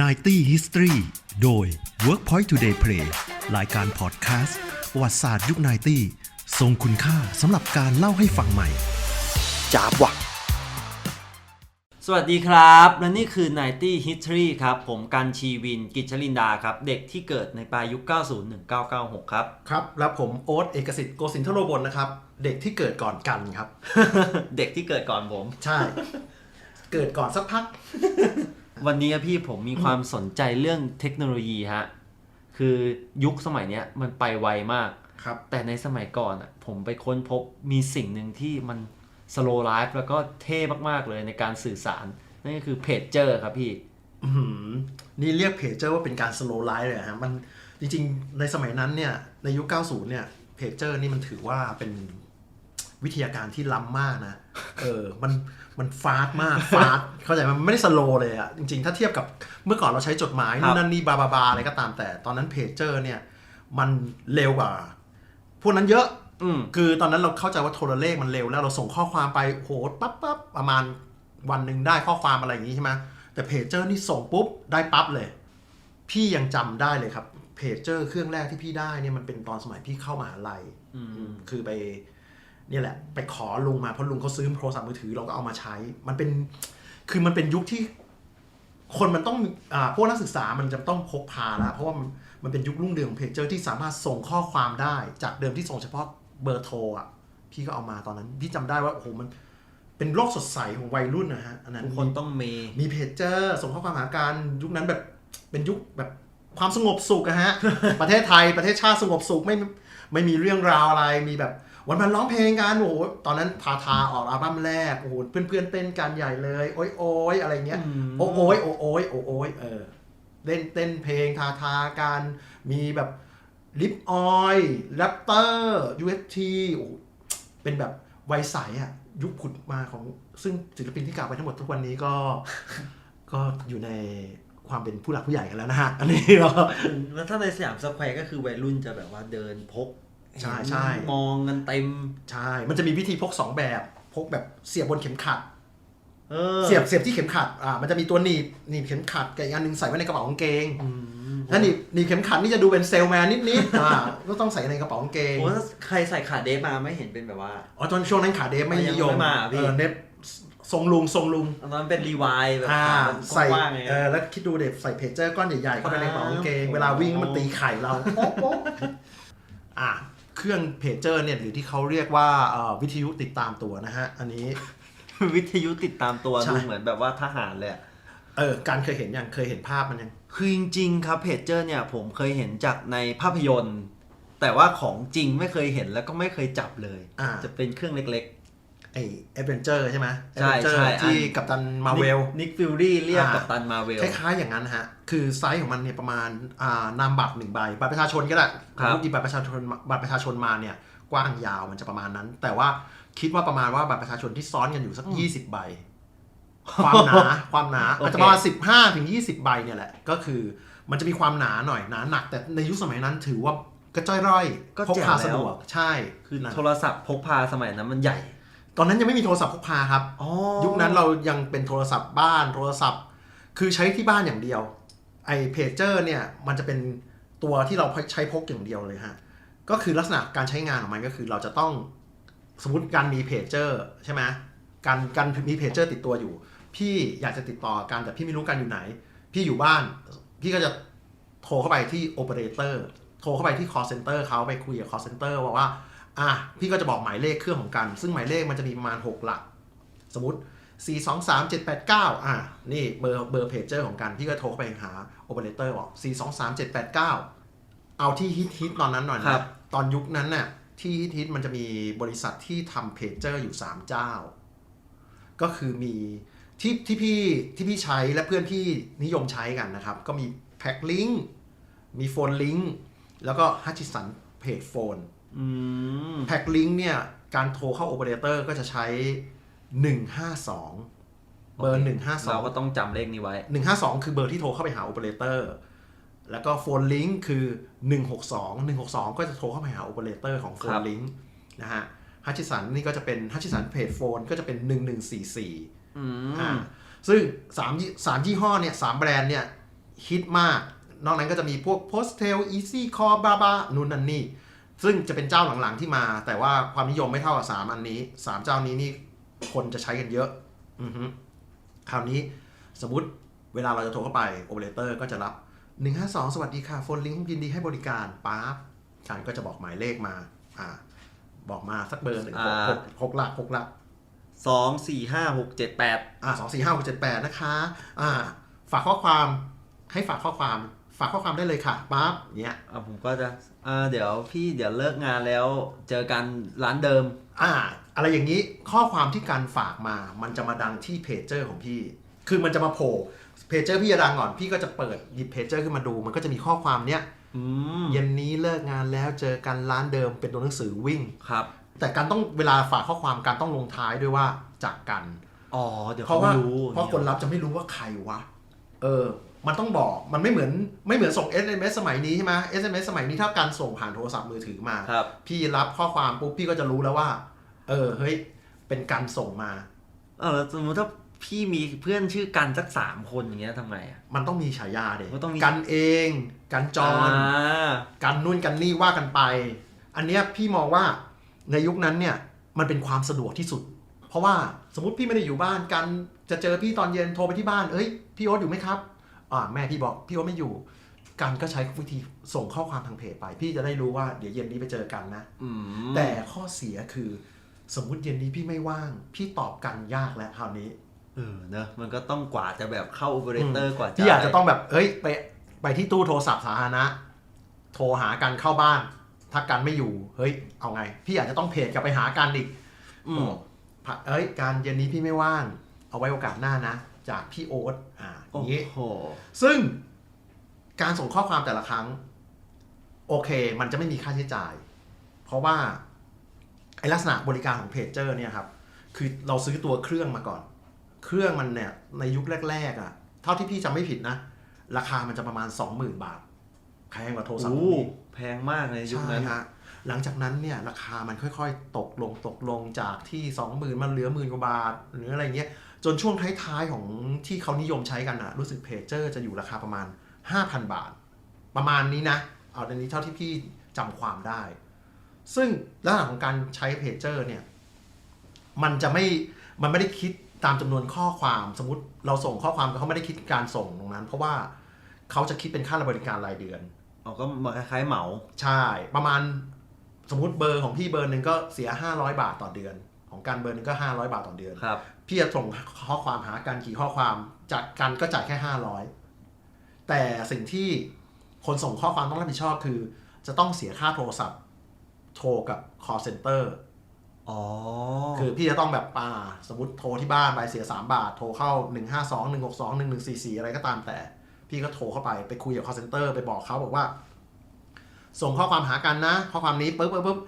90 History โดย Workpoint Today Play รายการพอดแคสต์ประวัติศาสตร์ยุค 90 ทรงคุณค่าสำหรับการเล่าให้ฟังใหม่จาบว่ะสวัสดีครับ และนี่คือ 90 History ครับ ผมกันชีวินกิจชลินดาครับ เด็กที่เกิดในปลายยุค 90-1996 ครับ ครับแล้วผมโอ๊ตเอกสิทธิ์โกสินทโรบลนะครับ เด็กที่เกิดก่อนกันครับ เด็กที่เกิดก่อนผม ใช่ เกิดก่อนสักพัก วันนี้พี่ผมมีความสนใจเรื่องเทคโนโลยีฮะ คือยุคสมัยเนี้ยมันไปไวมาก ครับ แต่ในสมัยก่อนอะผมไปค้นพบมีสิ่งหนึ่งที่มัน slow life แล้วก็เท่มาก ๆ เลยในการสื่อสาร นั่นก็คือเพจเจอร์ครับพี่ อื้อหือนี่เรียกเพจเจอร์ว่าเป็นการ slow life เลยเหรอฮะมันจริงๆ ในสมัยนั้นเนี่ยในยุค 90 เนี่ยเพจเจอร์นี่มันถือว่าเป็นวิทยาการที่ล้ำมากนะ เออมันมันฟาสต์มากฟาสต์เข้าใจไหมมันไม่ได้สโลเลยอะจริงๆ ถ้าเทียบกับเมื่อก่อนเราใช้จดหมายครับนู่นนั่นนี่บาบาบาอะไรก็ตามแต่ตอนนั้นเพจเจอร์เนี่ย มันเร็วกว่า พวกนั้นเยอะอืมคือตอนนั้นเราเข้าใจว่าโทรเลขมันเร็วแล้วเราส่งข้อความไปโหปั๊บปั๊บประมาณวันหนึ่งได้ข้อความอะไรอย่างนี้ใช่ไหมแต่เพจเจอร์นี่ส่งปุ๊บได้ปั๊บเลย พี่ยังจำได้เลยครับเพจเจอร์เครื่องแรกที่พี่ได้เนี่ยมันเป็นตอนสมัยพี่เข้ามหาลัยอืมคือไปเนี่ยแหละ ไปขอลุงมาเพราะลุงเขาซื้อโทรศัพท์มือถือเราก็เอามาใช้ มันเป็นคือมันเป็นยุคที่คนมันต้องอ่าพวกนักศึกษามันจะต้องพกพาแล้วเพราะว่ามันมันเป็นยุครุ่งเรืองของเพจเจอร์ที่สามารถส่งข้อความได้จากเดิมที่ส่งเฉพาะเบอร์โทรอะพี่ก็เอามาตอนนั้น พี่จำได้ว่าโอ้โหมันเป็นโลกสดใสของวัยรุ่นนะฮะอันนั้นทุกคนต้องมีมีเพจเจอร์ส่งข้อความหากันยุคนั้นแบบเป็นยุคแบบความสงบสุขอะฮะ ประเทศไทยประเทศชาติสงบสุขไม่ไม่มีเรื่องราวอะไรมีแบบ วันมันร้องเพลงกันโอ้โหตอนนั้นทาทาออกอัลบั้มแรกโอ้โหเพื่อนๆเต้นกันใหญ่เลย โอ้ยโอ้ยอะไรเงี้ยอืมโอ้โอ้ยโอ้โอ้ยโอ้โอ้ยเออเล่นเต้นเพลงทาทากันมีแบบลิปออยแรปเตอร์ยูเอทีโอ้โหเป็นแบบวัยใสอะยุคผุดมาของซึ่งศิลปินที่กล่าวไปทั้งหมดทุกวันนี้ก็ ก็อยู่ในความเป็นผู้หลักผู้ใหญ่กันแล้วนะฮะ อันนี้เราแล้วถ้าในสยามสแควร์ก็คือวัยรุ่นจะแบบว่าเดินพก ใช่ใช่มองกันเต็มใช่ มันจะมีวิธีพกสองแบบ พกแบบเสียบบนเข็มขัดเออเสียบเสียบที่เข็มขัดอ่ามันจะมีตัวหนีบหนีบเข็มขัดกับอีกอันหนึงใส่ไว้ในกระเป๋ากางเกงอืมถ้าหนีบหนีบเข็มขัดนี่จะดูเป็นเซลแมนนิดๆอ่าก็ต้องใส่ในกระเป๋ากางเกงโอ้ถ้าใครใส่ขาเดฟมาไม่เห็นเป็นแบบว่าอ๋อตอนช่วงนั้นขาเดฟไม่นิยมยังไม่มาพี่เออเน็ตทรงลุงทรงลุงตอนนั้นเป็นรีวายแบบอ่าขามันใส่กว้างๆไงเออแล้วคิดดูเด็กใส่เพจเจอร์ก้อนใหญ่ๆเข้าไปในกระเป๋ากางเกงอ่าเวลาวิ่งมันตีไข่เราโป๊ะโป๊ะอะ เครื่องเพจเจอร์เนี่ยหรือที่เขาเรียกว่าเอ่อวิทยุติดตามตัวนะฮะ อันนี้ วิทยุติดตามตัวใช่ ดูเหมือนแบบว่าทหารเลยอะเออการเคยเห็นยังเคยเห็นภาพมันยัง คือจริงๆครับเพจเจอร์เนี่ยผมเคยเห็นจากในภาพยนตร์ แต่ว่าของจริงไม่เคยเห็นแล้วก็ไม่เคยจับเลย อ่า จะเป็นเครื่องเล็ก ไอเอเวนเจอร์ใช่ไหมใช่เอเวนเจอใช่ร์ที่อันกัปตันๆมาเวลนิกฟิลลี่เรียกอ่ากับตันมาเวลคล้ายๆอย่างนั้นนะฮะ คือไซส์ของมันเนี่ยประมาณอ่านามบัตรหนึ่งใบบัตรประชาชนก็ได้ครับสมมติหยิบบัตรประชาชนมาบัตรประชาชนมาเนี่ยกว้างยาวมันจะประมาณนั้น แต่ว่าคิดว่าประมาณว่าบัตรประชาชนที่ซ้อนกันอยู่สัก20ใบ ความหนาความหนาโอเคอาจจะประมาณ15ถึง20ใบเนี่ยแหละ ก็คือมันจะมีความหนาหน่อยหนาหนัก แต่ในยุคสมัยนั้นถือว่ากระจ้อยร่อยก็พกแจ๋วพาแล้วสะดวกใช่คือนะโทรศัพท์พกพาสมัยนั้นมันใหญ่ ตอนนั้นยังไม่มีโทรศัพท์พกพาครับอ๋อยุคนั้นเรายังเป็นโทรศัพท์บ้านโทรศัพท์ คือใช้ที่บ้านอย่างเดียวไอ้เพจเจอร์เนี่ยมันจะเป็นตัวที่เราใช้พกอย่างเดียวเลยฮะก็คือลักษณะการใช้งานของมันก็คือเราจะต้องสมมติการมีเพจเจอร์ใช่ไหมการการมีเพจเจอร์ติดตัวอยู่ พี่อยากจะติดต่อกันแต่พี่ไม่รู้กันอยู่ไหน พี่อยู่บ้าน พี่ก็จะโทรเข้าไปที่โอเปอเรเตอร์โทรเข้าไปที่ call center เขาไปคุยกับ call center บอกว่า อะพี่ก็จะบอกหมายเลขเครื่องของกัน ซึ่งหมายเลขมันจะมีประมาณ 6 หลัก สมมติ 4 2 3 7 8 9 อะนี่เบอร์เบอร์เพจเจอร์ของกัน พี่ก็โทรเข้าไปหาโอเปอเรเตอร์บอก 4 2 3 7 8 9 เอาที่ฮิตฮิตตอนนั้นหน่อยครันะบตอนยุคนั้นน่ะที่ฮิตฮิตมันจะมีบริษัทที่ทำเพจเจอร์อยู่ 3 เจ้า ก็คือมีที่ที่พี่ที่พี่ใช้และเพื่อนพี่นิยมใช้กันนะครับ ก็มีแพ็คลิงมีโฟนลิงแล้วก็ฮั t ชิสันเพจโฟนอืม แพ็กลิงก์เนี่ยการโทรเข้าโอเปอเรเตอร์ก็จะใช้ 152 เบอร์เราก็ต้องจำเลขนี้ไว้152 152 คือเบอร์ที่โทรเข้าไปหาโอเปอเรเตอร์แล้วก็โฟนลิงก์คือ 162 162 ก็จะโทรเข้าไปหาโอเปอเรเตอร์ของโฟครันบลิงก์นะฮะฮัชชิสันนี่ก็จะเป็นฮัชชิสันเพจโฟนก็จะเป็น 1144อือ่ามซึ่ง3ยี่สามยี่ห้อเนี่ยสามแบรนด์เนี่ยฮิตมาก นอกนั้นก็จะมีพวก Postel Easy Call บาบานู่นนั่นนี่ ซึ่งจะเป็นเจ้าหลังๆที่มา แต่ว่าความนิยมไม่เท่ากับสามอันนี้สามเจ้านี้นี่คนจะใช้กันเยอะอือฮึคราวนี้สมมติเวลาเราจะโทรเข้าไปโอเปอเรเตอร์ก็จะรับ 152 สวัสดีค่ะโฟนลิงก์ยินดีให้บริการป๊าบฉันก็จะบอกหมายเลขมาอ่าบอกมาสักเบอร์หนึ่งหกอ่าหกหกหลักหกหลักสองสี่ห้าหกเจ็ดแปดอ่าสองสี่ห้าหกเจ็ดแปดนะคะ อ่า ฝากข้อความให้ฝากข้อความฝากข้อความได้เลยค่ะป๊าบเนี้ยอะผมก็จะอ่าเดี๋ยวพี่เดี๋ยวเลิกงานแล้วเจอกันร้านเดิม อ่า อะไรอย่างนี้ข้อความที่การฝากมา มันจะมาดังที่เพจเจอร์ของพี่ คือมันจะมาโผล่เพจเจอร์พี่จะดังก่อนพี่ก็จะเปิดหยิบเพจเจอร์ขึ้นมาดู มันก็จะมีข้อความเนี้ยอืมเย็นนี้เลิกงานแล้วเจอกันร้านเดิมเป็นตัวหนังสือวิ่ง ครับแต่การต้องเวลาฝากข้อความการต้องลงท้ายด้วยว่าจากกัน อ๋อเดี๋ยวเพเขาราะไม่ว่ารู้เพราะคนรับจะไม่รู้ว่าใครวะ เออ มันต้องบอกมันไม่เหมือนไม่เหมือนส่ง SMS สมัยนี้ใช่ไหม SMS สมัยนี้ถ้าการส่งผ่านโทรศัพท์มือถือมา ครับ พี่รับข้อความปุ๊บพี่ก็จะรู้แล้วว่า เออเฮ้ยเป็นการส่งมาเออแล้วสมมติถ้าพี่มีเพื่อนชื่อกันสักสามคนอย่างเงี้ยทำไงอะ มันต้องมีฉายาเด็มันต้องมี กันเอง กันจรากันนู่นกันนี่ว่ากันไป อันเนี้ยพี่มองว่าในยุคนั้นเนี่ยมันเป็นความสะดวกที่สุด เพราะว่าสมมติพี่ไม่ได้อยู่บ้านกันจะเจอพี่ตอนเย็นโทรไปที่บ้าน เอ้ยพี่โอ๊ตอยู่ไหมครับ อ่าแม่พี่บอกพี่โอ๊ตไม่อยู่ กันก็ใช้วิธีส่งข้อความทางเพจไป พี่จะได้รู้ว่าเดี๋ยวเย็นนี้ไปเจอกันนะ อืมแต่ข้อเสียคือสมมติเย็นนี้พี่ไม่ว่าง พี่ตอบกันยากแล้วคราวนี้ เออเนอะมันก็ต้องกว่าจะแบบเข้าโอเปอเรเตอร์กว่าจะพี่อาจจะต้องแบบ เอ้ย ไป ไปที่ตู้โทรศัพท์สาธารณะ โทรหากันเข้าบ้าน ถ้ากันไม่อยู่ เฮ้ย เอาไง พี่อาจจะต้องเพจกลับไปหากันอีกอืมบอกเอ้ย การเย็นนี้พี่ไม่ว่าง เอาไว้โอกาสหน้านะ จากพี่โอ๊ตอ่าอโอ้ย่างนี้โหซึ่งการส่งข้อความแต่ละครั้ง โอเค มันจะไม่มีค่าใช้จ่าย เพราะว่าไอลักษณะบริการของเพจเจอร์เนี่ยครับ คือเราซื้อตัวเครื่องมาก่อน เครื่องมันเนี่ยในยุคแรก ๆอะ เท่าที่พี่จำไม่ผิดนะ ราคามันจะประมาณ 20,000 บาท แพงกว่าโทรศัพท์โอ้พวกนี้แพงมากในยุคนั้นใช่ฮะหลังจากนั้นเนี่ยราคามันค่อยๆ ตกลงตกลงจากที่ 20,000 มันเหลือหมื่นกว่าบาท หรืออะไรเงี้ย จนช่วงท้ายๆของที่เขานิยมใช้กันอะรู้สึกเพจเจอร์จะอยู่ราคาประมาณ 5,000 บาท ประมาณนี้นะ เอาในนี้เท่าที่พี่จำความได้ ซึ่งลักษณะของการใช้เพจเจอร์เนี่ย มันจะไม่ มันไม่ได้คิดตามจำนวนข้อความสมมติเราส่งข้อความเขาไม่ได้คิดการส่งตรงนั้น เพราะว่าเขาจะคิดเป็นค่าบริการรายเดือนเอาก็มาคล้ายๆเหมา ใช่ ประมาณสมมติเบอร์ของพี่เบอร์หนึ่งก็เสีย 500 บาทต่อเดือน ของการเบอร์หนึ่งก็ 500 บาทต่อเดือน ครับ พี่จะส่งข้อความหากันกี่ข้อความจากกันก็จ่ายแค่ 500 แต่สิ่งที่คนส่งข้อความต้องรับผิดชอบคือ จะต้องเสียค่าโทรศัพท์ โทรกับ call center อ๋อ คือพี่จะต้องแบบอ่าสมมติโทรที่บ้านไปเสีย 3 บาท โทรเข้า 152 162 1144 อะไรก็ตามแต่ พี่ก็โทรเข้าไปไปคุยกับ call center ไปบอกเขาบอกว่า ส่งข้อความหากันนะ ข้อความนี้ปุ๊บปุ๊บปุ๊บ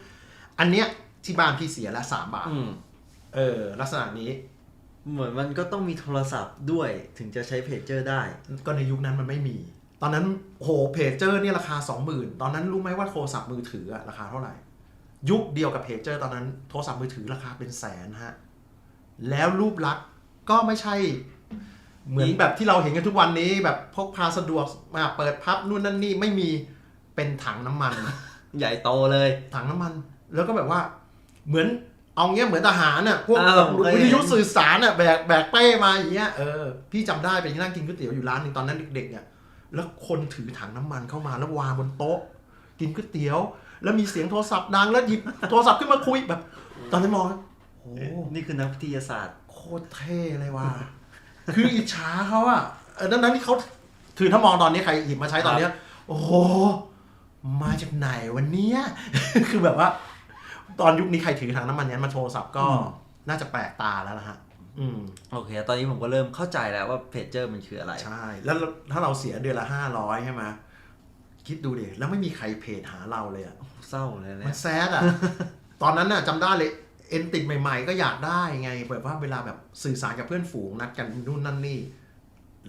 อันเนี้ย ที่บ้านพี่เสียละ3บาท อืม เออ ลักษณะนี้ เหมือนมันก็ต้องมีโทรศัพท์ด้วยถึงจะใช้เพจเจอร์ได้ ก็ในยุคนั้นมันไม่มี ตอนนั้นโหเพจเจอร์เนี่ยราคา 20,000 ตอนนั้นรู้ไหมว่าโทรศัพท์มือถืออะราคาเท่าไหร่ ยุคเดียวกับเพจเจอร์ตอนนั้นโทรศัพท์มือถือราคาเป็นแสนฮะ แล้วรูปลักษณ์ก็ไม่ใช่ เหมือนแบบที่เราเห็นกันทุกวันนี้แบบพกพาสะดวกมาเปิดพับนู่นนั่นนี่ไม่มีเป็นถังน้ำมัน ใหญ่โตเลย ถังน้ำมัน แล้วก็แบบว่า เหมือนเอาเงี้ยเหมือนทหารน่ะพวกอ้าวแบบเคยเห็น วิทยุสื่อสารน่ะแบกแบกเป้มาอย่างเงี้ยเออพี่จำได้ไปนั่งกินก๋วยเตี๋ยวอยู่ร้านหนึ่งตอนนั้นเด็กๆเนี่ยแล้วคนถือถังน้ำมันเข้ามาแล้ววางบนโต๊ะ กินก๋วยเตี๋ยว แล้วมีเสียงโทรศัพท์ดังแล้วหยิบโทรศัพท์ขึ้นมาคุยแบบ ตอนนั้นมองโอ้นี่คือนักวิทยาศาสตร์ โคตรเท่เลยว่ะ คืออิจฉาเขาอะเออนั้นนั้นที่เขาคือถ้ามองตอนนี้ใครหยิบมาใช้ตอนเนี้ย โอ้โห มาจากไหนวันนี้คือแบบว่า ตอนยุคนี้ใครถือถังน้ำมันยันมาโทรศัพท์ก็อืมน่าจะแปลกตาแล้วนะฮะอืมโอเค ตอนนี้ผมก็เริ่มเข้าใจแล้วว่าเพจเจอร์มันคืออะไร ใช่ แล้วถ้าเราเสียเดือนละห้าร้อยใช่ไหมคิดดูดิแล้วไม่มีใครเพจหาเราเลยอะเศร้าเลยมัเนี่นยแซดอะตอนนั้นน่ะจำได้เลยเอ็นติดใหม่ๆ ก็อยากได้ไงแบบว่าเวลาแบบสื่อสารกับเพื่อนฝูงนัดกันนู่นนั่นนี่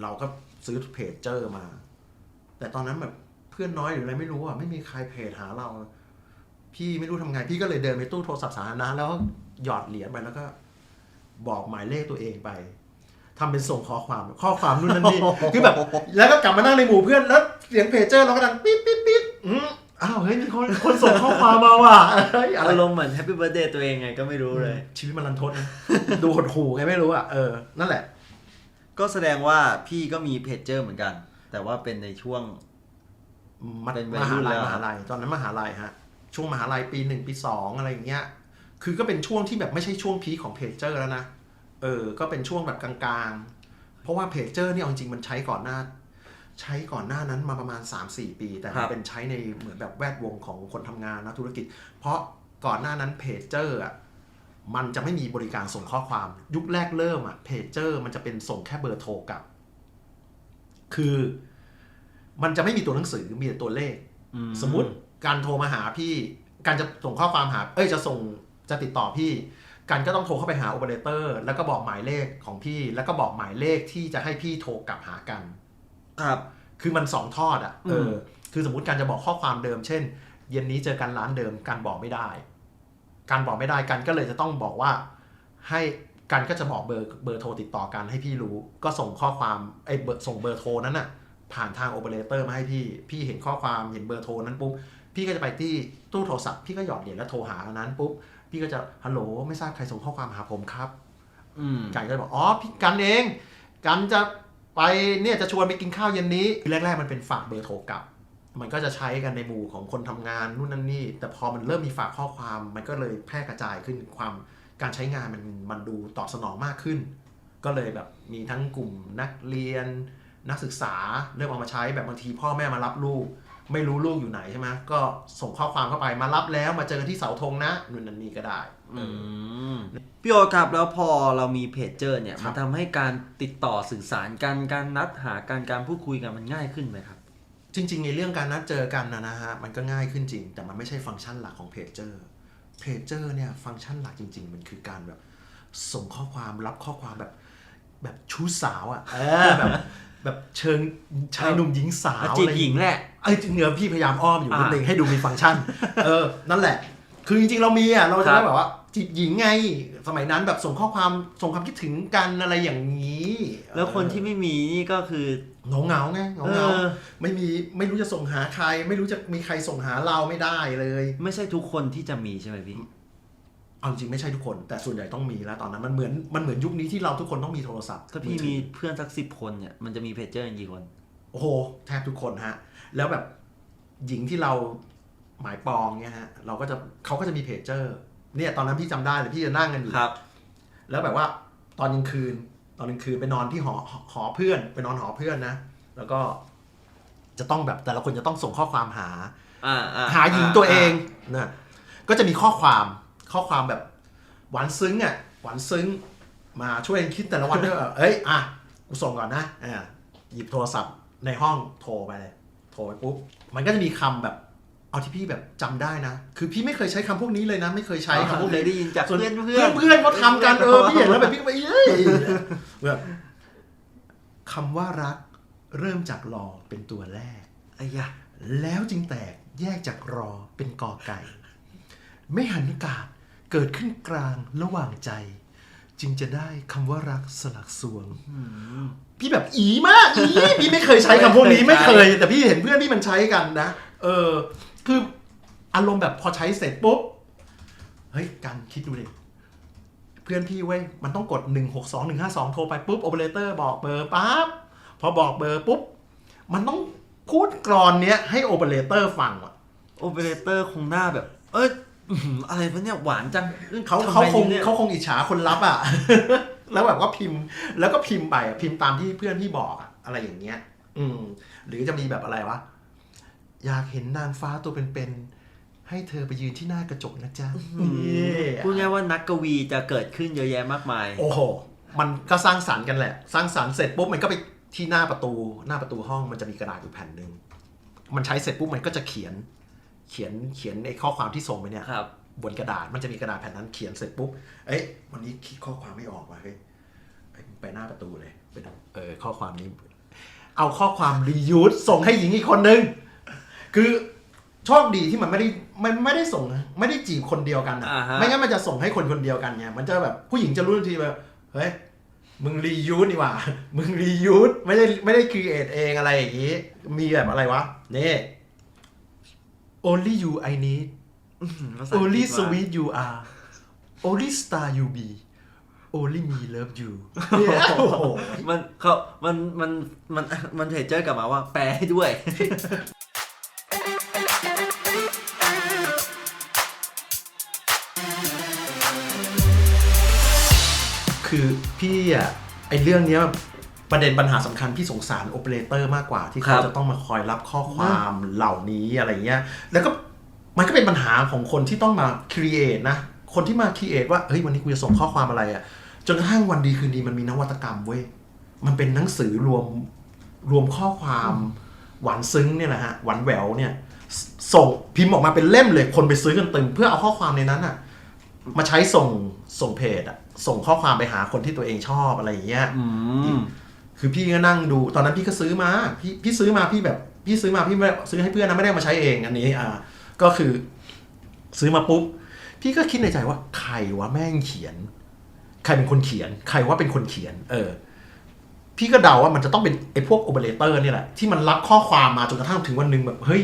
เราก็ซื้อเพจเจอร์มา แต่ตอนนั้นแบบเพื่อนน้อยหรืออะไรไม่รู้อะไม่มีใครเพจหาเรา พี่ไม่รู้ทำไงพี่ก็เลยเดินไปตู้โทรศัพท์สาธารณะแล้วก็หยอดเหรียญไปแล้วก็ บอกหมายเลขตัวเองไปทำเป็นส่งข้อความข้อความนู่นนั่นนี่ คือแบบ แล้วก็กลับมานั่งในหมู่เพื่อนแล้วเสียงเพจเจอร์เราก็ดังปิ๊ดปิ๊ดปิ๊ดอืมอ้าวเฮ้ยมีคนคนส่งข้อความมาว่ะเฮ้ยอะไร อารมณ์เหมือนแฮปปี้เบิร์ดเดย์ตัวเองไงก็ไม่รู้เลย ชีวิตมันรันทดนะ ดูหดหู่ไงไม่รู้อะ เออ นั่นแหละ ก็แสดงว่าพี่ก็มีเพจเจอร์เหมือนกัน แต่ว่าเป็นในช่วง มัธเป็นวัมยรุ่หานลัยแล้วมหาลัยตอนนั้นมหาลัยฮะ ช่วงมหาลัยปีหนึ่งปีสองอะไรอย่างเงี้ย คือก็เป็นช่วงที่แบบไม่ใช่ช่วงพีคของเพจเจอร์แล้วนะ เออ ก็เป็นช่วงแบบกลางๆ เพราะว่าเพจเจอร์เนี่ยเอาจริงๆมันใช้ก่อนหน้า ใช้ก่อนหน้านั้นมาประมาณ 3-4 ปี แต่ครัมันบเป็นใช้ในเหมือนแบบแวดวงของคนทำงานนะธุรกิจ เพราะก่อนหน้านั้นเพจเจอร์อะมันจะไม่มีบริการส่งข้อความ ยุคแรกเริ่มอะเพจเจอร์มันจะเป็นส่งแค่เบอร์โทรกลับ คือ มันจะไม่มีตัวหนังสือมีแต่ตัวเลขอืสมมุติ การโทรมาหาพี่ การจะส่งข้อความหา เอ้ยจะส่งจะติดต่อพี่การก็ต้องโทรเข้าไปหาโอเปอเรเตอร์แล้วก็บอกหมายเลขของพี่ แล้วก็บอกหมายเลขที่จะให้พี่โทรกลับหากัน ครับ คือมันสองทอดอะเออมคือสมมติการจะบอกข้อความเดิม เช่น เย็นนี้เจอกันร้านเดิมการบอกไม่ได้ การบอกไม่ได้กันก็เลยจะต้องบอกว่าให้กันก็จะบอกเบอร์เบอร์โทรติดต่อกันให้พี่รู้ ก็ส่งข้อความไอ้เบอร์ส่งเบอร์โทรนั้นน่ะผ่านทางโอเปอเรเตอร์มาให้พี่ พี่เห็นข้อความเห็นเบอร์โทรนั้นปุ๊บ พี่ก็จะไปที่ตู้โทรศัพท์พี่ก็หยอดเหรียญแล้วโทรหาอันนั้นปุ๊บพี่ก็จะฮัลโหลไม่ทราบใครส่งข้อความหาผมครับอืมกันก็จะบอกอ๋อพี่กันเอง กันจะไปเนี่ยจะชวนไปกินข้าวเย็นนี้แรก ๆ มันเป็นฝากเบอร์โทรกลับ มันก็จะใช้กันในหมู่ของคนทำงานนู่นนั่นนี่ แต่พอมันเริ่มมีฝากข้อความมันก็เลยแพร่กระจายขึ้นความการใช้งานมันมันดูตอบสนองมากขึ้น ก็เลยแบบมีทั้งกลุ่มนักเรียนนักศึกษาเริ่มเอามาใช้แบบบางทีพ่อแม่มารับลูก ไม่รู้ลูกอยู่ไหนใช่ไหมก็ส่งข้อความเข้าไปมารับแล้วมาเจอกันที่เสาธงนะนู่นนั่นนี่ก็ได้ อืมพี่โอตครับแล้วพอเรามีเพจเจอร์เนี่ยครัมับนทำให้การติดต่อสื่อสารกันการนัดหาการการพูดคุยกันมันง่ายขึ้นไหมครับ จริงๆในเรื่องการนัดเจอกันนะนะฮะมันก็ง่ายขึ้นจริง แต่มันไม่ใช่ฟังก์ชันหลักของเพจเจอร์เพจเจอร์เนี่ยฟังก์ชันหลักจริง ๆ มันคือการแบบ ส่งข้อความรับข้อความแบบแบบชู้สาวอะ่ะเออแบบ แบบเชิงชายหนุ่มหญิงสาวจีบอะไรหญิงแหละไอ้ยเหนือพี่พยายามอ้อมอยู่อ่านิดนึงให้ดูมีฟังก์ชัน เออ นั่นแหละ คือจริงๆเรามีอะเราคจะรับได้แบบว่าจีบหญิงไง สมัยนั้นแบบส่งข้อความส่งความคิดถึงกันอะไรอย่างนี้ แล้วคนที่ไม่มีนี่ก็คือเงาเงาๆไงเงาเอเงาอไม่มีไม่รู้จะส่งหาใคร ไม่รู้จะมีใครส่งหาเราไม่ได้เลย ไม่ใช่ทุกคนที่จะมีใช่ไหมพี่ เอาจริงไม่ใช่ทุกคน แต่ส่วนใหญ่ต้องมีแล้วตอนนั้นมันเหมือนมันเหมือนยุคนี้ที่เราทุกคนต้องมีโทรศัพท์ถ้าพี่อถืมีอเพื่อนสักสิบคนเนี่ยมันจะมีเพจเจอร์กี่คน โอ้โหแทบทุกคนฮะ แล้วแบบหญิงที่เราหมายปองเนี่ยฮะเราก็จะเขาก็จะมีเพจเจอร์เนี่ยตอนนั้นพี่จำได้เลยพี่จะนั่งกันอยู่ครับ แล้วแบบว่าตอนกลางคืน ตอนกลางคืนไปนอนที่หอหอหอเพื่อน ไปนอนหอเพื่อนนะ แล้วก็จะต้องแบบแต่ละคนจะต้องส่งข้อความหาอ่าอ่หาหญิงตัวเองนะก็จะมีข้อความ ข้อความแบบหวานซึ้งอะหวานซึ้ง มาช่วยกันคิดแต่ละวันด้วยว่าเอ้ยอะกูส่งก่อนนะอ่าหยิบโทรศัพท์ในห้องโทรไปเลย โทรไปปุ๊บ มันก็จะมีคำแบบเอาที่พี่แบบจำได้นะ คือพี่ไม่เคยใช้คำพวกนี้เลยนะ ไม่เคยใช้คำพวกเลนี้ยได้ยินจากส่วนเพื่อนเพื่เพื่ออนนเพื่อนเขาทำกันเออพี่เห็นแล้วแบบพี่ก็ไปเอ้ยแบบคำว่ารักเริ่มจากรอเป็นตัวแรกไอ้ยะแล้วจึงแตกแยกจากรอเป็นกอไก่ ไม่หันกาด เกิดขึ้นกลางระหว่างใจ จึงจะได้คำว่ารักสลักสวง พี่แบบอีมากอีพี่ไม่เคยใช้คำพวกนี้ไม่ไม่เคเคยยแต่พี่เห็นเพื่อนที่มันใช้กันนะ เออ คืออารมณ์แบบพอใช้เสร็จปุ๊บ เฮ้ยกันคิดดูดิเพื่อนพี่เว้ยมันต้องกด 1 6 2 1 5 2 โทรไปปุ๊บโอเปอเรเตอร์บอกเบอร์ปั๊บพอบอกเบอร์ปุ๊บ มันต้องพูดกรอนเนี้ยให้โอเปอเรเตอร์ฟังว่ะโอเปอเรเตอร์คงหน้าแบบ เอ้ย อื้อหืออะไรวะเนี่ยหวานจังเขาทำไมเขาคงนี่ยเขาคงอิจฉาคนรับอะ แล้วแบบว่าพิมพ์ แล้วก็พิมพ์ไปอะพิมพ์ตามที่เพื่อนพี่บอกอะอะไรอย่างเงี้ย อืม หรือจะมีแบบอะไรวะ อยากเห็นนางฟ้าตัวเป็นๆ ให้เธอไปยืนที่หน้ากระจกนะจ๊ะนี่พูดง่ายว่านักกวีจะเกิดขึ้นเยอะแยะมากมาย โอ้โห มันก็สร้างสรรค์กันแหละ สร้างสรรค์เสร็จปุ๊บมันก็ไปที่หน้าประตู หน้าประตูห้องมันจะมีกระดาษอยู่แผ่นหนึ่ง มันใช้เสร็จปุ๊บมันก็จะเขียน เขียนเขียนไอ้ข้อความที่ส่งไปเนี่ยครับบนกระดาษมันจะมีกระดาษแผ่นนั้นเขียนเสร็จปุ๊บเอ้ยวันนี้คิดข้อความไม่ออกว่ะเฮ้ยเอ้ยไปหน้าประตูเลยไปดูเออข้อความนี้ เอาข้อความรียูสส่งให้หญิงอีกคนนึงคือโชคดีที่มันไม่ได้มันไม่ได้ส่งไม่ได้จีบคนเดียวกันอะอ่าฮะไม่งั้นมันจะส่งให้คนคนเดียวกันไงมันจะแบบผู้หญิงจะรู้ทันทีแบบเฮ้ยมึงรียูสดีกว่า มึงรียูสไม่ได้ไม่ได้ครีเอทเองอะไรอย่างงี้ มีแบบอะไรวะนี่ only you I need ภาษาอังกฤ only ษว่า sweet you are only star you be only me love you เนี่ยโอ้โหมันเขามันมันมันมันเพจเจอร์กลับมาว่าแปลให้ด้วย คือพี่อะไอเรื่องเนี้ย ประเด็นปัญหาสำคัญพี่สงสารโอเปอเรเตอร์มากกว่าที่ครัเขาบจะต้องมาคอยรับข้อความเหล่านี้อะไรเงี้ย แล้วก็มันก็เป็นปัญหาของคนที่ต้องมาครีเอทนะ คนที่มาครีเอทว่าเฮ้ยวันนี้กูจะส่งข้อความอะไรอะ จนกระทั่งวันดีคืนดีมันมีนวัตกรรมเว้ย มันเป็นหนังสือรวมรวมข้อความหวานซึ้งเนี่ยนะฮะหวานแหววเนี่ยสส่งพิมพ์ออกมาเป็นเล่มเลยคนไปซื้อกันตึมเพื่อเอาข้อความในนั้นอะมาใช้ส่งส่งเพจอะส่งข้อความไปหาคนที่ตัวเองชอบอะไรอย่างเงี้ยอืม คือพี่ก็นั่งดูตอนนั้นพี่ก็ซื้อมา พี่พี่ซื้อมาพี่แบบพี่ซื้อมาพี่ไม่ซื้อให้เพื่อนนะไม่ได้มาใช้เองอันนี้อ่าก็คือ ซื้อมาปุ๊บพี่ก็คิดในใจว่าใครวะแม่งเขียน ใครเป็นคนเขียน ใครว่าเป็นคนเขียน เออ พี่ก็เดาว่ามันจะต้องเป็นไอ้พวกโอเปอเรเตอร์นี่แหละ ที่มันรับข้อความมาจนกระทั่งถึงวันหนึ่งแบบ เฮ้ย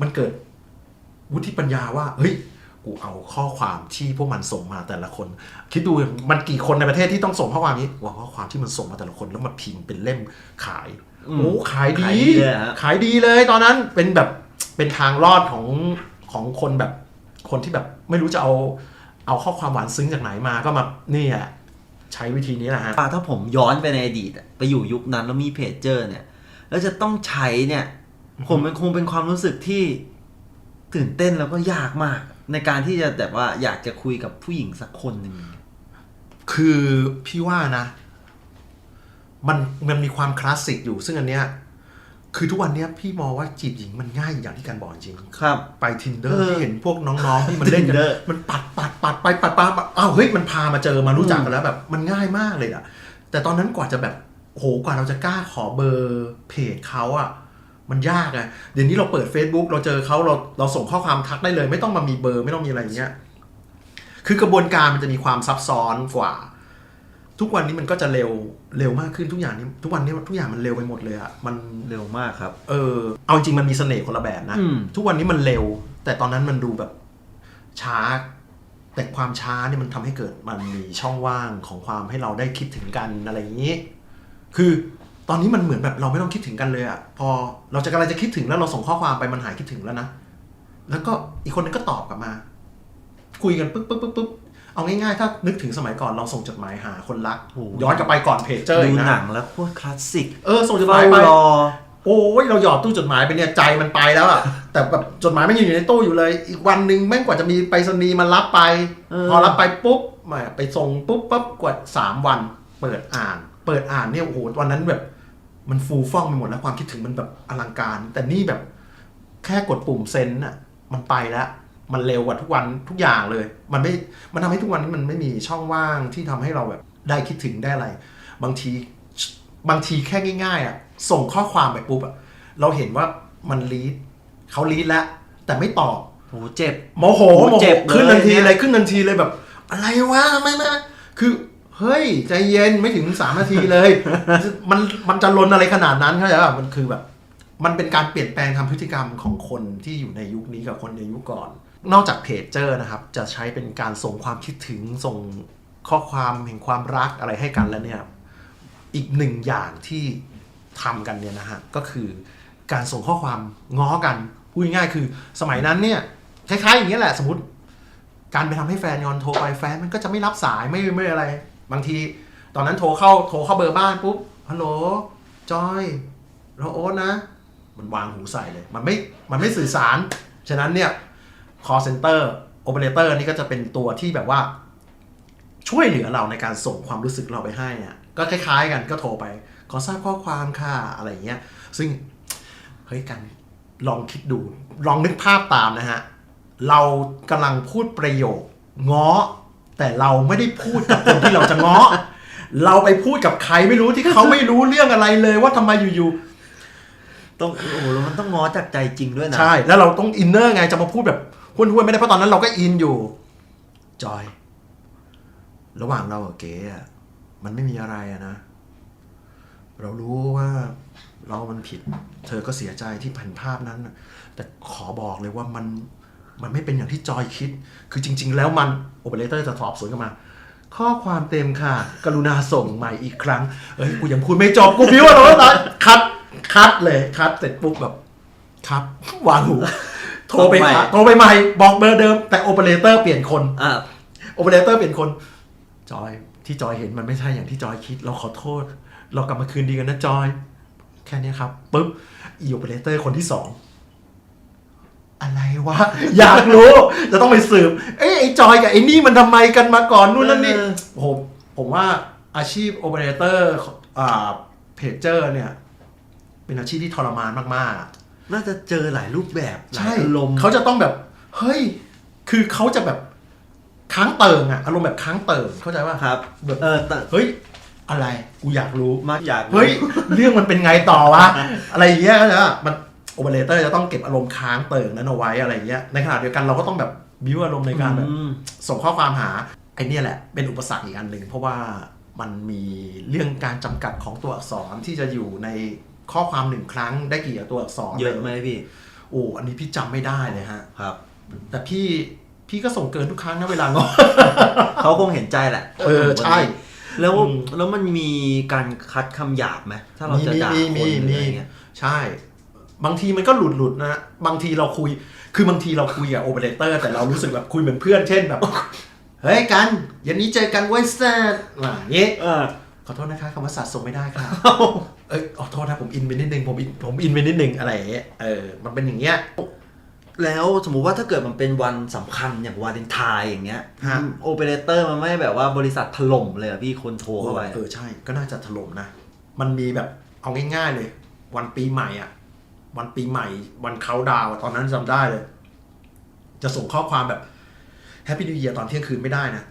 มันเกิด วุฒิปัญญาว่า เฮ้ย กูเอาข้อความที่พวกมันส่งมาแต่ละคน คิดดูมันกี่คนในประเทศที่ต้องส่งข้อความนี้ว่าข้อความที่มันส่งมาแต่ละคนแล้วมาพิมพ์เป็นเล่มขายอืมโอ้ขายดี ขายดีเลยฮะ ขายดีเลยตอนนั้นเป็นแบบเป็นทางรอดของของคนแบบคนที่แบบไม่รู้จะเอาเอาข้อความหวานซึ้งจากไหนมาก็มาเนี่ยใช้วิธีนี้แหละฮะอะถ้าผมย้อนไปในอดีตอะไปอยู่ยุคนั้นแล้วมีเพจเจอร์เนี่ย แล้วจะต้องใช้เนี่ย ผมมันคงเป็นความรู้สึกที่ตื่นเต้นแล้วก็ยากมาก ในการที่จะแบบว่าอยากจะคุยกับผู้หญิงสักคนหนึ่งคือพี่ว่านะ มันมันมีความคลาสสิกอยู่ ซึ่งอันเนี้ย คือทุกวันเนี้ยพี่มองว่าจีบหญิงมันง่ายอย่างที่การบอกจริงครับ ไปทินเดอเอร์อที่เห็นพวกน้องๆที่มันเล่นกัน Tinder มันปัดปัดปัดไปปัดปัดปัดอ้าวเฮ้ยมันพามาเจอมารู้จักกันแล้วแบบ มันง่ายมากเลยอะแต่ตอนนั้นกว่าจะแบบโหกว่าเราจะกล้าขอเบอร์เพจเขาอะ มันยากอะเดี๋ยวนี้เราเปิด Facebook เราเจอเขาเราเราส่งข้อความทักได้เลย ไม่ต้องมามีเบอร์ไม่ต้องมีอะไรอย่างเงี้ยคือกระบวนการมันจะมีความซับซ้อนกว่า ทุกวันนี้มันก็จะเร็วเร็วมากขึ้นทุกอย่างนี้ทุกวันนี้ทุกอย่างมันเร็วไปหมดเลยอะมันเร็วมากครับ เออ เอาจริงมันมีเสน่ห์คนละแบบนะ อืม ทุกวันนี้มันเร็ว แต่ตอนนั้นมันดูแบบช้า แต่ความช้าเนี่ยมันทำให้เกิดมันมีช่องว่างของความให้เราได้คิดถึงกันอะไรอย่างนี้ คือ ตอนนี้มันเหมือนแบบเราไม่ต้องคิดถึงกันเลยอะพอเราจะกำลังจะคิดถึงแล้วเราส่งข้อความไปมันหายคิดถึงแล้วนะแล้วก็อีกคนนึงก็ตอบกลับมา คุยกันปึ๊บปึ๊บปึ๊บปึ๊บเอาง่ายๆถ้านึกถึงสมัยก่อนเราส่งจดหมายหาคนรักโอ้โหย้อนกลับไปก่อนเพจเจอร์ดูอีกหนันะงแล้วโคตรคลาสสิกเออส่งจดหเฝ้ามายไปรอโอ้ยเราหยอดตู้จดหมายไปเนี่ยใจมันไปแล้วอะแต่แบบจดหมายมันยังอยู่ในตู้อยู่เลย อีกวันหนึ่งแม่งกว่าจะมีไปรษณีย์มารับไปเออพอรับไปปุ๊บแหมาไปส่งปุ๊บปั๊บกว่าสามวัน เปิดอ่าน เปิดอ่านเนี่ยโอ้โหวันนั้นแบบ มันฟูฟ่องไปหมดแล้วความคิดถึงมันแบบอลังการ แต่นี่แบบแค่กดปุ่มเซ็นน่ะมันไปแล้วมันเร็วกว่าทุกวันทุกอย่างเลย มันไม่ มันทำให้ทุกวันนี้มันไม่มีช่องว่างที่ทำให้เราแบบได้คิดถึงได้อะไร บางทีบางทีแค่ง่ายๆอะส่งข้อความไปปุ๊บอะเราเห็นว่ามันรีดเขารีดแล้วแต่ไม่ตอบโหเจ็บโมโหโอ้โมโหเจ็บเลยขึ้นทันทีเนี่ยเลยขึ้นทันทีเลยแบบ อะไรวะไม่ไม่คือ เฮ้ย ใจเย็นไม่ถึงสามนาทีเลย มันมันจะลนอะไรขนาดนั้นเข้าใจป่ะมันคือแบบ มันเป็นการเปลี่ยนแปลงทางพฤติกรรมของคนที่อยู่ในยุคนี้กับคนในยุคก่อน นอกจากเพจเจอร์นะครับ จะใช้เป็นการส่งความคิดถึงส่งข้อความแห่งความรักอะไรให้กันแล้วเนี่ยอีกหนึ่งอย่างที่ทำกันเนี่ยนะฮะก็คือการส่งข้อความง้อกันพูดง่ายๆคือ สมัยนั้นเนี่ยคล้ายๆอย่างนี้ยแหละสมมติ การไปทำให้แฟนงอนโทรไปแฟนมันก็จะไม่รับสายไม่ไม่อะไร บางทีตอนนั้นโทรเข้าโทรเข้าเบอร์บ้านปุ๊บฮัลโหลจอยเราโอ๊ตนะ มันวางหูใส่เลย มันไม่มันไม่สื่อสาร ฉะนั้นเนี่ย call center operator นี่ก็จะเป็นตัวที่แบบว่า ช่วยเหลือเราในการส่งความรู้สึกเราไปให้อะก็คล้ายๆ กันก็โทรไป ขอทราบข้อความค่ะอะไรอย่างเงี้ย ซึ่งเฮ้ยกันลองคิดดู ลองนึกภาพตามนะฮะ เรากำลังพูดประโยคง้อ แต่เราไม่ได้พูดกับคนที่เราจะง้อ เราไปพูดกับใครไม่รู้ที่เขาไม่รู้เรื่องอะไรเลยว่าทำไมอยู่ต้องโอ้โหแล้วมันต้องง้อจากใจจริงด้วยๆนะใช่ แล้วเราต้องอินเนอร์ไงจะมาพูดแบบห้วนๆไม่ได้เพราะตอนนั้นเราก็อินอยู่ จอย ระหว่างเรากับเก๋อะมันไม่มีอะไรอะนะ เรารู้ว่าเรามันผิด เธอก็เสียใจที่ผ่านภาพนั้นน่ะแต่ขอบอกเลยว่ามัน มันไม่เป็นอย่างที่จอยคิด คือจริง ๆ แล้วมันโอเปอเรเตอร์จะตอบสวนกลันมา ข้อความเต็มค่ะ กรุณาส่งใหม่อีกครั้ง เอ้ย กูยังพูดไม่จบ กูบิวอะเราแล้วนะคัด คัดเลย คัด เสร็จปุ๊บแบบ ครับ วางหู โทรไปหาโทรไปใหม่ บอกเบอร์เดิม แต่โอเปอเรเตอร์เปลี่ยนคนอะโอเปอเรเตอร์เป็นคน จอย ที่จอยเห็นมันไม่ใช่อย่างที่จอยคิด เราขอโทษ เรากลับมาคืนดีกันนะจอย แค่เนี้ยครับ ปุ๊บ อีโอเปอเรเตอร์คนที่สอง อะไรวะ อยากรู้ จะต้องไปสืบ เอ้ยไอ้จอยกับไอ้นี่มันทำไมกันมาก่อนนู่นนั่นนี่เออโอ้โหผมว่าอาชีพโอเปอเรเตอร์อ่าเพจเจอร์เนี่ย เป็นอาชีพที่ทรมานมากๆอะน่าจะเจอหลายรูปแบบหลายใช่อารมณ์เขาจะต้องแบบ เฮ้ย คือเขาจะแบบค้างเติ่งอะอารมณ์แบบค้างเติ่งเข้าใจว่าครับแบบเออแต่เฮ้ยอะไร กูอยากรู้มากอยากรู้เฮ้ย เรื่องมันเป็นไงต่อวะ อะไรอย่างเงี้ยเข้าใจปะมัน โอเปอเรเตอร์จะต้องเก็บอารมณ์ค้างเติ่งนั้นเอาไว้อะไรอย่างเงี้ยในขณะเดียวกันเราก็ต้องแบบบิวอารมณ์ในการแบบอืมส่งข้อความหาไอเนี่ยแหละ เป็นอุปสรรคอีกอันหนึ่งเพราะว่ามันมีเรื่องการจำกัดของตัวอักษรที่จะอยู่ในข้อความหนึ่งครั้งได้กี่ตัวอักษรเยอะไหมพี่โอ้อันนี้พี่จำไม่ได้เลยฮะครับ แต่พี่พี่ก็ส่งเกินทุกครั้งนะเวลางอเขาคงเห็นใจแหละ เออใช่แล้วอืมแล้วมันมีการคัดคำหยาบไหมถ้าเราจะด่ามีคนมีหรือมีอะไรเงี้ยใช่ บางทีมันก็หลุดหลุดๆนะ บางทีเราคุย คือบางทีเราคุยกับโอเปอเรเตอร์แต่เรารู้สึกแบบคุยเหมือนเพื่อน เช่นแบบ เฮ้ยกันเย็นนี้เจอกันไว้ยแซ่ดอะอย่างงี้เออขอโทษนะคะคำว่าสัตว์ส่งไม่ได้ค่ะเอ้ยขอโทษนะผมอินไปนิดนึงผมอินผมอินไปนิดนึงอะไรอย่างเงี้ยเออ มันเป็นอย่างเงี้ยแล้วสมมุติว่าถ้าเกิดมันเป็นวันสำคัญอย่างวาเลนไทน์อย่างเงี้ยฮะโอเปอเรเตอร์มันไม่แบบว่าบริษัทถล่มเลยอะพี่คนโทรเข้าไปเออใช่ก็น่าจะถล่มนะ มันมีแบบเอาง่ายๆเลย วันปีใหม่อะ วันปีใหม่ วันเขาน์ดาวน์อะตอนนั้นจำได้เลย จะส่งข้อความแบบแฮปปี้ e ิว e ย r ตอนเที่ยงคืนไม่ได้นะ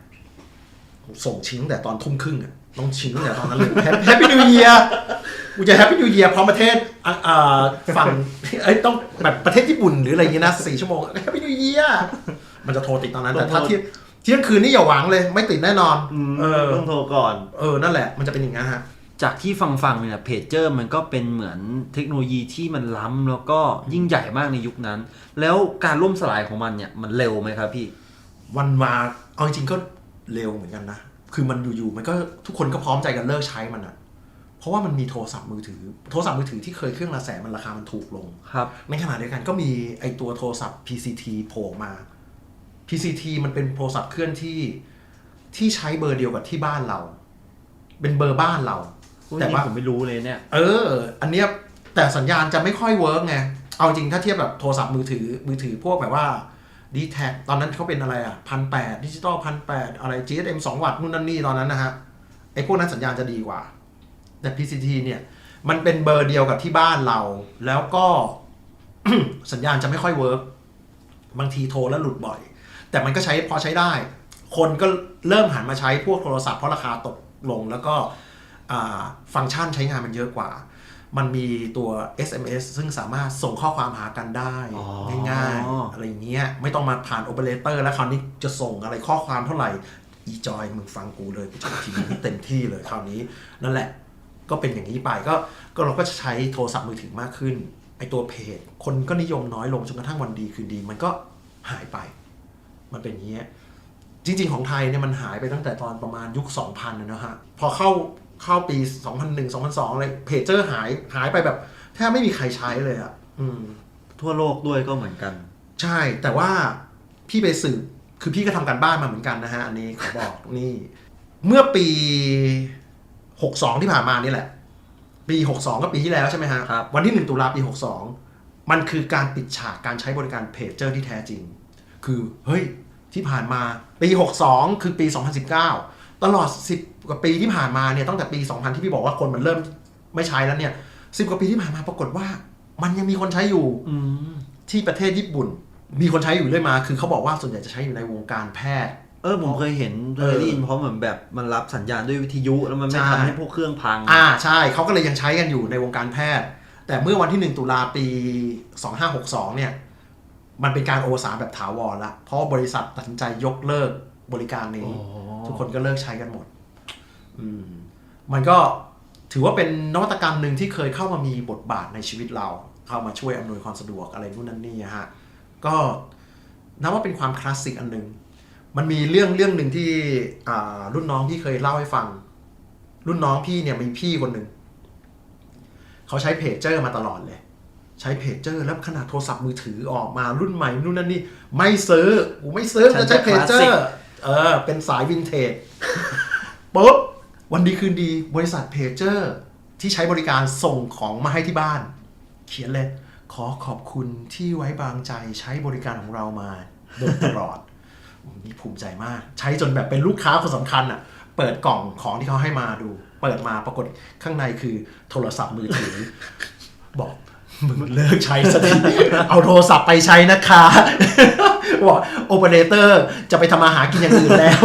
ส่งชิงแต่ตอนทุ่มครึ่งอะต้องชิงตั้งแต่ตอนนั้นเลยแฮปปี้ e ิว e ย r กูจะแฮปปี้ e ิว e ย r พร้อมประเทศอะอ่าฝั่งเอ้ยต้องแบบประเทศญี่ปุ่นหรืออะไรอย่างเงี้ยนะสี่ชั่วโมงแฮปปี้ e ิว e ย r มันจะโทรติดตอนนั้น แต่ถ้าเที่ยงเที่ยงคืนนี่อย่าหวังเลย ไม่ติดแน่นอนอืมเออต้องโทรก่อน เออ นั่นแหละ มันจะเป็นอย่างนั้นฮะ จากที่ฟังฟังๆเนี่ยเพจเจอร์มันก็เป็นเหมือนเทคโนโลยีที่มันล้ำแล้วก็ยิ่งใหญ่มากในยุคนั้น แล้วการล่มสลายของมันเนี่ยมันเร็วไหมครับพี่วันมาเอาจริงๆก็เร็วเหมือนกันนะ คือมันอยู่ๆมันก็ทุกคนก็พร้อมใจกันเลิกใช้มันอะเพราะว่ามันมีโทรศัพท์มือถือ โทรศัพท์มือถือที่เคยเครื่องละแสนมันราคามันถูกลงครับในขณะเดียวกันก็มีไอตัวโทรศัพท์ PCT โผล่มา PCT มันเป็นโทรศัพท์เคลื่อนที่ที่ใช้เบอร์เดียวกับที่บ้านเรา เป็นเบอร์บ้านเรา แต่แต่ว่าว่า ผมไม่รู้เลยเนี่ย เออ อันเนี้ยแต่สัญญาณจะไม่ค่อยเวิร์กไง เอาจริงถ้าเทียบแบบโทรศัพท์มือถือมือถือพวกแบบว่าดีแท็ตอนนั้นเขาเป็นอะไรอะพันแปดดิจิตอลพันแปดอะไร GSM 2 วัตต์นู่นนั่นนี่ตอนนั้นนะฮะ ไอ้พวกนั้นสัญญาณจะดีกว่า แต่ PCT เนี่ย มันเป็นเบอร์เดียวกับที่บ้านเรา แล้วก็ สัญญาณจะไม่ค่อยเวิร์กบางทีโทรแล้วหลุดบ่อย แต่มันก็ใช้พอใช้ได้ คนก็เริ่มหันมาใช้พวกโทรศัพท์เพราะราคาตกลงแล้วก็อ่า ฟังก์ชันใช้งานมันเยอะกว่า มันมีตัว SMS ซึ่งสามารถส่งข้อความหากันได้อ๋อง่ายๆ อะไรอย่างเงี้ยไม่ต้องมาผ่านโอเปอเรเตอร์แล้วคราวนี้จะส่งอะไรข้อความเท่าไหร่ อีจอยมึงฟังกูเลยกูจะทีนี้เต็มที่เลยคราวนี้ นั่นแหละก็เป็นอย่างนี้ไปก็ก็เราก็จะใช้โทรศัพท์มือถือมากขึ้นไอตัวเพจ คนก็นิยมน้อยลงจนกระทั่งวันดีคืนดี มันก็หายไป มันเป็นอย่างนี้ยจริง ๆ ของไทยเนี่ยมันหายไปตั้งแต่ตอนประมาณยุค 2000นะนะฮะพอเข้า เข้าปี 2001 2002อะไรเพจเจอร์หายหายไปแบบแทบไม่มีใครใช้เลยอะ่ะอืม ทั่วโลกด้วยก็เหมือนกัน ใช่แต่ว่าพี่ไปสืบคือพี่ก็ทำการบ้านมาเหมือนกันนะฮะ อันนี้ขอบอกนี่ เมื่อปี 62 ที่ผ่านมานี่แหละ ปี 62 ก็ปีที่แล้วใช่ไหมฮะครับวันที่ 1 ตุลาปี 62 มันคือการปิดฉากการใช้บริการเพจเจอร์ที่แท้จริง คือเฮ้ยที่ผ่านมาปี 62 คือปี 2019 ตลอด 10 กว่าปีที่ผ่านมาเนี่ยตั้งแต่ปี 2000 ที่พี่บอกว่าคนมันเริ่มไม่ใช้แล้วเนี่ย10กว่าปีที่ผ่านมาปรากฏว่า มันยังมีคนใช้อยู่อืมที่ประเทศญี่ปุ่น มีคนใช้อยู่เรื่อยมา คือเขาบอกว่าส่วนใหญ่จะใช้อยู่ในวงการแพทย์ เออผมเคยเห็นเคยได้ยินเพราะเหมือนแบบมันรับสัญญาณด้วยวิทยุแล้วมันไม่ใช่ทำให้พวกเครื่องพัง อ่าใช่เขาก็เลยยังใช้กันอยู่ในวงการแพทย์ แต่เมื่อวันที่ 1 ตุลาปี 2562 เนี่ย มันเป็นการโอสานแบบถาวรละเพราะว่าบริษัทตัดสินใจยกเลิก บริการนี้อ๋อทุกคนก็เลิกใช้กันหมด อืม มันก็ถือว่าเป็นนวัตกรรมหนึ่งที่เคยเข้ามามีบทบาทในชีวิตเรา เข้ามาช่วยอำนวยความสะดวกอะไรนู่นนั่นนี่อะฮะ ก็นับว่าเป็นความคลาสสิกอันหนึ่งมันมีเรื่องเรื่องหนึ่งที่อ่ารุ่นน้องพี่เคยเล่าให้ฟัง รุ่นน้องพี่เนี่ยมีพี่คนหนึ่งเขาใช้เพจเจอร์มาตลอดเลย ใช้เพจเจอร์แล้วขนาดโทรศัพท์มือถือออกมารุ่นใหม่นู่นนั่นนี่ไม่ซื้อกูไม่ซื้อฉันจะใช้เพจเจอจะ classic ร์ เออ เป็นสายวินเทจปุ๊บวันดีคืนดีบริษัทเพจเจอร์ที่ใช้บริการส่งของมาให้ที่บ้าน เขียนเลย ขอขอบคุณที่ไว้บางใจใช้บริการของเรามาโดยตลอดนี่ภูมิใจมาก ใช้จนแบบเป็นลูกค้าคนสำคัญอะ เปิดกล่องของที่เขาให้มาดู เปิดมาปรากฏข้างในคือโทรศัพท์มือถือ บอก มึงเลิกใช้สักทีเอาโทรศัพท์ไปใช้นะคะบอกโอเปอเรเตอร์จะไปทำมาหากินอย่างอื่นแล้ว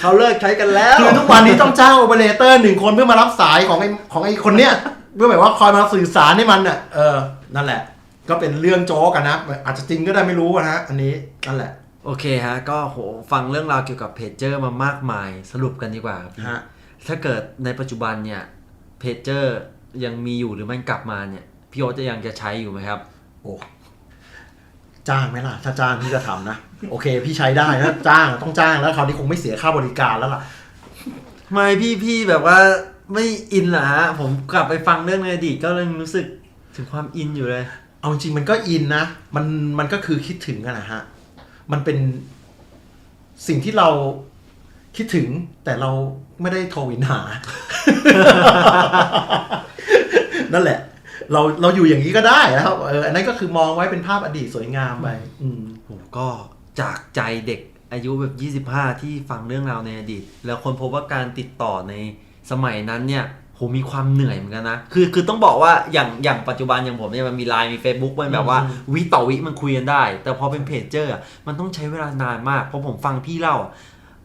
เขาเลิกใช้กันแล้วคือทุกวันนี้ต้องจ้างโอเปอเรเตอร์หนึ่งคนเพื่อมารับสายของไอ้ของไอ้คนเนี้ยเพื่อแบบว่าคอยมาสื่อสารให้มันอะเออนั่นแหละ ก็เป็นเรื่องโจ๊กกันนะ อาจจะจริงก็ได้ไม่รู้อะนะอันนี้นั่นแหละ โอเคฮะ ก็โหฟังเรื่องราวเกี่ยวกับเพจเจอร์มามากมายสรุปกันดีกว่าครับพี่ฮะถ้าเกิดในปัจจุบันเนี่ยเพจเจอร์ยังมีอยู่หรือมันกลับมาเนี่ย พี่โอ๊ตจะยังจะใช้อยู่ไหมครับ โอ้จ้างไหมล่ะ ถ้าจ้างพี่จะทำนะ โอเค พี่ใช้ได้นะจ้างต้องจ้างแล้วคราวนี้คงไม่เสียค่าบริการแล้วล่ะ ไม่พี่พี่แบบว่าไม่อินเหรอฮะ ผมกลับไปฟังเรื่องในอดีตก็เลยรู้สึกถึงความอินอยู่เลย เอาจริงๆมันก็อินนะ มันมันก็คือคิดถึงกันนะฮะ มันเป็นสิ่งที่เราคิดถึงแต่เราไม่ได้โทรวินหา นั่นแหละ เราเราอยู่อย่างนี้ก็ได้นะครับเอออันนั้นก็คือมองไว้เป็นภาพอดีตสวยงามไปอืมผมก็จากใจเด็กอายุแบบ 25 ที่ฟังเรื่องราวในอดีต แล้วคนพบว่าการติดต่อในสมัยนั้นเนี่ยผมมีความเหนื่อยเหมือนกันนะ คือคือต้องบอกว่าอย่างอย่างปัจจุบันอย่างผมเนี่ยมันมีไลน์มี Facebook มันแบบว่าอืมวิต่อวิมันคุยกันได้ แต่พอเป็นเพจเจอร์อะมันต้องใช้เวลานานมากพอผมฟังพี่เล่าอะ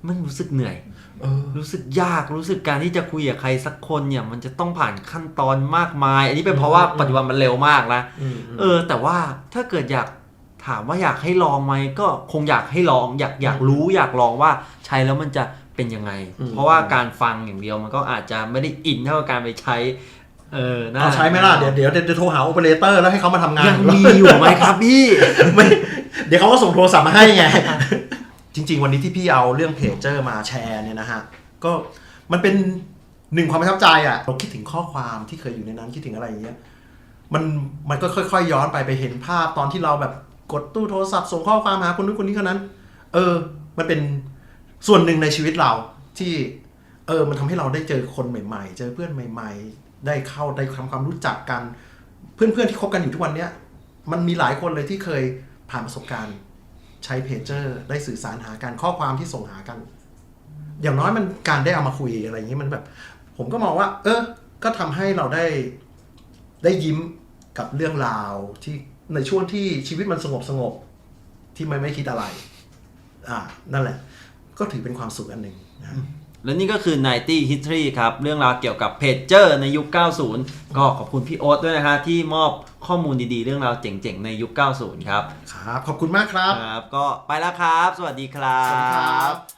มันรู้สึกเหนื่อยเออรู้สึกยากรู้สึกการที่จะคุยกับใครสักคนเนี่ย มันจะต้องผ่านขั้นตอนมากมาย อันนี้เป็นเพราะว่าอืมปัจจุบันมันเร็วมากนะอืมเออ แต่ว่าถ้าเกิดอยากถามว่าอยากให้ลองไหมก็คงอยากให้ลอง อยากอยากรู้อยากลองว่าใช้แล้วมันจะเป็นยังไงอืมเพราะว่าการฟังอย่างเดียวมันก็อาจจะไม่ได้อินเท่ากับการไปใช้ เออน่เอาใช้ไหมล่ะเดี๋ยวเดี๋ยวเดี๋ยวโทรหาโอเปอเรเตอร์แล้วให้เขามาทำงานยังมีอยู่ไหมครับพี่ไม่เดี๋ยวเขาก็ส่งโทรศัพท์มาให้ไง จริง ๆ วันนี้ที่พี่เอาเรื่องเพจเจอร์มาแชร์เนี่ยนะฮะก็มันเป็นหนึ่งความประทับใจอะเราคิดถึงข้อความที่เคยอยู่ในนั้นคิดถึงอะไรอย่างเงี้ยมันมันก็ค่อยๆย้อนไปไปเห็นภาพตอนที่เราแบบกดตู้โทรศัพท์ส่งข้อความหาคนนู้นคนนี้คนนั้น เออ มันเป็นส่วนหนึ่งในชีวิตเราที่ เออ มันทำให้เราได้เจอคนใหม่ ๆ เจอเพื่อนใหม่ ๆ ได้เข้าได้ทำความรู้จักกัน เพื่อนๆที่คบกันอยู่ทุกวันเนี้ยมันมีหลายคนเลยที่เคยผ่านประสบการณ์ ใช้เพจเจอร์ได้สื่อสารหากันข้อความที่ส่งหากัน อย่างน้อยมันการได้เอามาคุยอะไรอย่างนี้มันแบบ ผมก็มองว่า เออ ก็ทำให้เราได้ได้ยิ้มกับเรื่องราวที่ในช่วงที่ชีวิตมันสงบสงบที่มันไม่คิดอะไร อ่า นั่นแหละ ก็ถือเป็นความสุขอันหนึ่งนะและนี่ก็คือ 90 History ครับ เรื่องราวเกี่ยวกับเพจเจอร์ในยุค 90 ก็ขอบคุณพี่โอ๊ตด้วยนะฮะที่มอบ ข้อมูลดีๆ เรื่องราวเจ๋งๆ ในยุค 90 ครับ ครับ ขอบคุณมากครับ ครับ ก็ไปแล้วครับ สวัสดีครัสวัสดีครับบ